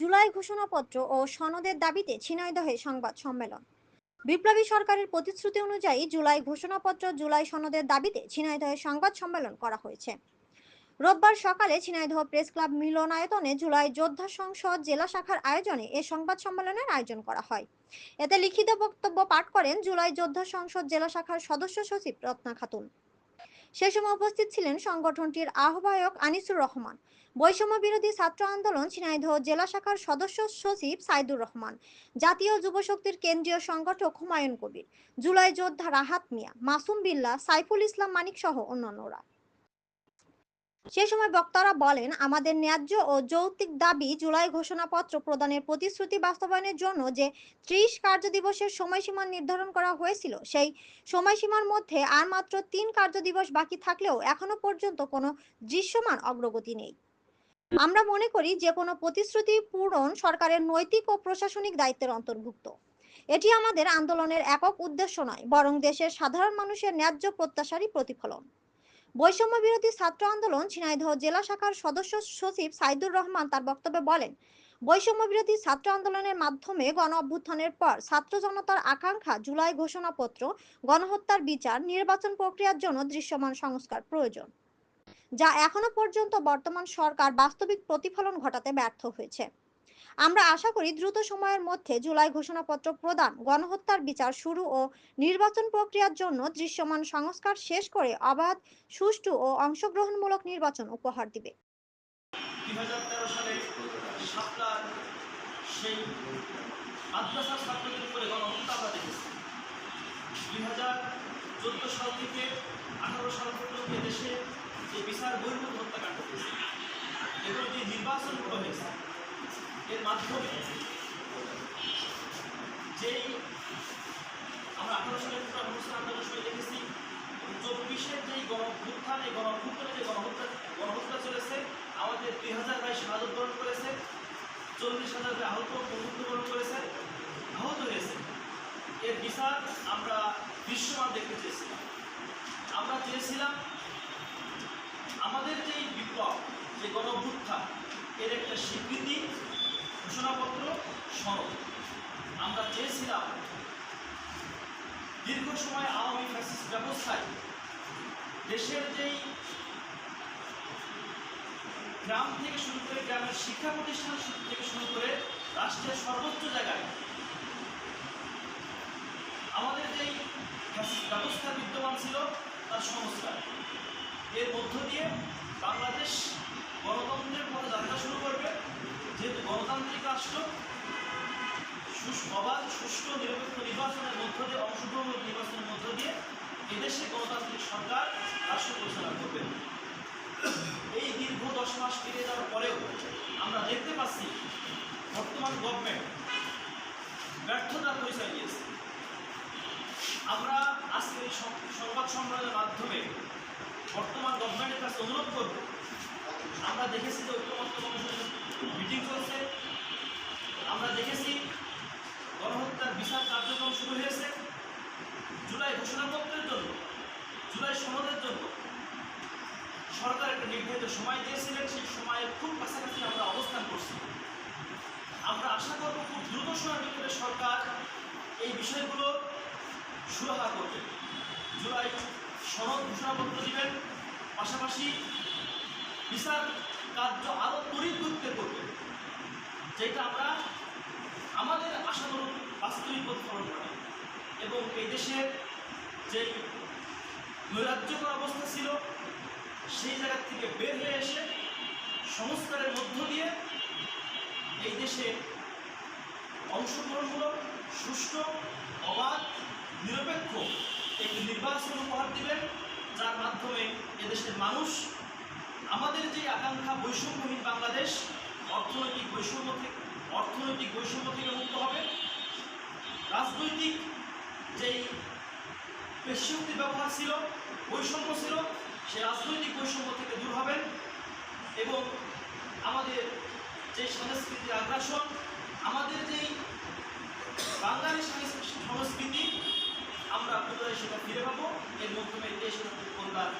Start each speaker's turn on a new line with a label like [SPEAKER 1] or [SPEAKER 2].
[SPEAKER 1] জুলাই ঘোষণাপত্র ও সনদের দাবিতে ঝিনাইদহে সংবাদ সম্মেলন। বিপ্লবী সরকারের প্রতিশ্রুতি অনুযায়ী জুলাই ঘোষণাপত্র জুলাই সনদের দাবিতে ঝিনাইদহে সংবাদ সম্মেলন করা হয়েছে। রোববার সকালে ঝিনাইদহ প্রেস ক্লাব মিলনায়তনে জুলাই যোদ্ধা সংসদ জেলা শাখার আয়োজনে এ সংবাদ সম্মেলনের আয়োজন করা হয়। এতে লিখিত বক্তব্য পাঠ করেন জুলাই যোদ্ধা সংসদ জেলা শাখার সদস্য সচিব রত্না খাতুন। সে সময় উপস্থিত ছিলেন সংগঠনটির আহ্বায়ক আনিসুর রহমান। বৈষম্য বিরোধী ছাত্র আন্দোলন ঝিনাইদহ জেলা শাখার সদস্য সচিব সাইদুর রহমান, জাতীয় যুবশক্তির কেন্দ্রীয় সংগঠক হুমায়ুন কবির, জুলাই যোদ্ধা রাহাত মিয়া, মাসুম বিল্লা, সাইফুল ইসলাম মানিক সহ অন্যান্যরা। সে সময় বক্তারা বলেন, আমাদের ন্যায্য ও যৌক্তিক দাবি জুলাই ঘোষণাপত্র প্রদানের প্রতিশ্রুতি বাস্তবায়নের জন্য যে ত্রিশ কার্য দিবসের সময়সীমা নির্ধারণ করা হয়েছিল, সেই সময়সীমার মধ্যে আর মাত্র তিন কার্য দিবস বাকি থাকলেও এখনও পর্যন্ত কোনো দৃশ্যমান অগ্রগতি নেই। আমরা মনে করি যে কোনো প্রতিশ্রুতি পূরণ সরকারের নৈতিক ও প্রশাসনিক দায়িত্বের অন্তর্ভুক্ত। এটি আমাদের আন্দোলনের একক উদ্দেশ্য নয়, বরং দেশের সাধারণ মানুষের ন্যায্য প্রত্যাশারই প্রতিফলন। বৈষম্য বিরোধী ছাত্র আন্দোলন ঝিনাইদহ জেলা শাখার সদস্য সচিব সাইদুর রহমান তার বক্তব্যে বলেন, বৈষম্য বিরোধী ছাত্র আন্দোলনের মাধ্যমে গণ অভ্যুত্থানের পর ছাত্র জনতার আকাঙ্ক্ষা, জুলাই ঘোষণাপত্র, গণহত্যার বিচার, নির্বাচন প্রক্রিয়ার জন্য দৃশ্যমান সংস্কার প্রয়োজন, যা এখনও পর্যন্ত বর্তমান সরকার বাস্তবিক প্রতিফলন ঘটাতে ব্যর্থ হয়েছে। আমরা আশা করি দ্রুত সময়ের মধ্যে জুলাই ঘোষণাপত্র প্রদান, গণহত্যার বিচার শুরু ও নির্বাচন প্রক্রিয়ার জন্য দৃশ্যমান সংস্কার শেষ করে অবাধ সুষ্ঠু ও অংশগ্রহণমূলক নির্বাচন উপহার দিবে।
[SPEAKER 2] যে হয়েছে মাধ্যমে যেই আমরা আঠারো সালের পুরো অনুষ্ঠান আন্দোলনের সময় দেখেছি চব্বিশের যেই গণভ্যুত্থান এই গণভ্যুত্থানে যে গণহত্যা গণহত্যা চলেছে, আমাদের দুই হাজার ভাই শাহাদত বরণ করেছে, চল্লিশ হাজার আহত মৃত্যুবরণ করেছে, আহত হয়েছে। এর বিচার আমরা দৃশ্যমান দেখতে চেয়েছিলাম আমরা চেয়েছিলাম আমাদের যেই বিপ্লব, যে গণভ্যুত্থান এর একটা স্বীকৃতি ঘোষণাপত্র সনদ। আমরা চেয়েছিলাম দীর্ঘ সময় আওয়ামী ফ্যাসিস্ট ব্যবস্থায় দেশের যেই গ্রাম থেকে শুরু করে গ্রামের শিক্ষা প্রতিষ্ঠান থেকে শুরু করে রাষ্ট্রের সর্বোচ্চ জায়গায় আমাদের যেই ব্যবস্থা বিদ্যমান ছিল, তার সংস্কার। এর মধ্য দিয়ে বাংলাদেশ গণতন্ত্রের পথে যাত্রা শুরু করবে যেহেতু গণতান্ত্রিক রাষ্ট্র অবাধ সুষ্ঠু নিরপেক্ষ নির্বাচনের মধ্য দিয়ে অংশগ্রহণ নির্বাচনের মধ্য দিয়ে এদেশে গণতান্ত্রিক সরকার রাষ্ট্র পরিচালনা করবে। এই দীর্ঘ দশ মাস পেরিয়ে যাওয়ার পরেও আমরা দেখতে পাচ্ছি বর্তমান গভর্নমেন্ট ব্যর্থতার পরিচয় দিয়েছে। আমরা আজকের এই সংবাদ সম্মেলনের মাধ্যমে বর্তমান গভর্নমেন্টের কাছে অনুরোধ করব আমরা দেখেছি যে ঐক্যমত্য কমিশনের মিটিং চলছে। আমরা দেখেছি গণহত্যার বিচার কার্যক্রম শুরু হয়েছে জুলাই ঘোষণাপত্রের জন্য, জুলাই সনদের জন্য। সরকার একটা নির্ধারিত সময় দিয়েছিলেন, সেই সময়ের খুব কাছাকাছি আমরা অবস্থান করছি। আমরা আশা করব খুব দ্রুত সময়ের ভিতরে সরকার এই বিষয়গুলো সুরাহা করবে। জুলাই সনদ ঘোষণাপত্র দিবেন, পাশাপাশি বিচার কার্য আরও গতিতে করবে, যেটা আমরা আমাদের আশানুরূপ বাস্তবিক প্রতিফলন ঘটে এবং এই দেশের যে নৈরাজ্যকর অবস্থা ছিল, সেই জায়গা থেকে বের হয়ে এসে সংস্কারের মধ্য দিয়ে এই দেশে অংশগ্রহণমূলক, সুষ্ঠু, অবাধ, নিরপেক্ষ একটি নির্বাচন উপহার দিবেন, যার মাধ্যমে এদেশের মানুষ আমাদের যে আকাঙ্ক্ষা বৈষম্যহীন বাংলাদেশ, অর্থনৈতিক বৈষম্য থেকে অর্থনৈতিক বৈষম্য থেকে মুক্ত হবে। রাজনৈতিক যেই পেশক্তি ব্যবহার ছিল, বৈষম্য ছিল, সে রাজনৈতিক বৈষম্য থেকে দূর হবেন এবং আমাদের যে সাংস্কৃতিক আগ্রাসন, আমাদের যেই বাঙালি সংস্কৃতি আমরা পুনরায় সেটা ফিরে পাবো। এর মাধ্যমে দেশ কল্যাণ